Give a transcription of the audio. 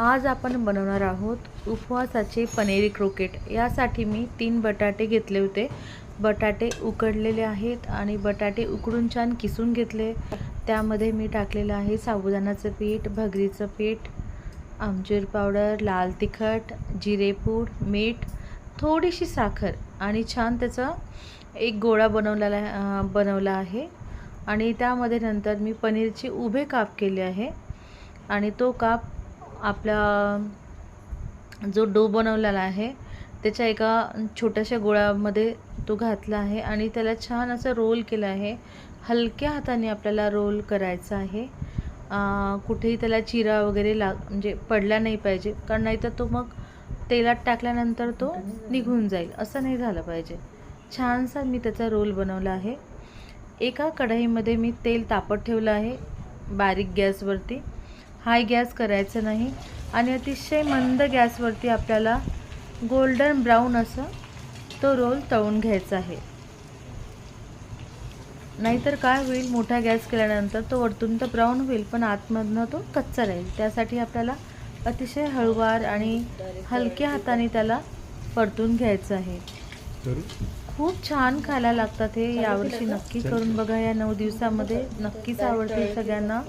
आज आपण बनवणार आहोत उपवासाचे पनेरी क्रोकेट. यासाठी मी तीन बटाटे घेतले होते. बटाटे उकडलेले आहेत आणि बटाटे उकडून छान किसून घेतले. त्यामध्ये मी टाकलेलं आहे साबुदाणाचं पीठ भगरीचं पीठ आमचूर पावडर लाल तिखट जिरेपूड मीठ थोडीशी साखर आणि छान त्याचा एक गोळा बनवलेला बनवला आहे. आणि त्यामध्ये नंतर मी पनीरचे उभे काप केले आहे. आणि तो काप आपला जो डो बनवलेला आहे त्याच्या एका छोट्याशा गोळ्यामध्ये तो घातला आहे आणि त्याला छान असं रोल केलं आहे. हलक्या हाताने आपल्याला रोल करायचा आहे. कुठेही त्याला चिरा वगैरे लाग म्हणजे पडला नाही पाहिजे कारण नाहीतर तो मग तेलात टाकल्यानंतर तो निघून जाईल. असं नाही झालं पाहिजे. छानसा मी त्याचा रोल बनवला आहे. एका कढईमध्ये मी तेल तापत ठेवलं आहे बारीक गॅसवरती. हाय गॅस करायचं नाही. आणि अतिशय मंद गॅसवरती आपल्याला गोल्डन ब्राऊन असं तो रोल तळून घ्यायचा आहे. नाहीतर काय होईल? मोठा गॅस केल्यानंतर तो वरतून तर ब्राऊन होईल पण आतमधनं तो कच्चा राहील. त्यासाठी आपल्याला अतिशय हळूवार आणि हलक्या हाताने त्याला परतून घ्यायचं आहे. खूप छान खायला लागतात हे यावर्षी नक्की करून बघा या नऊ दिवसामध्ये. नक्कीच आवडतील सगळ्यांना.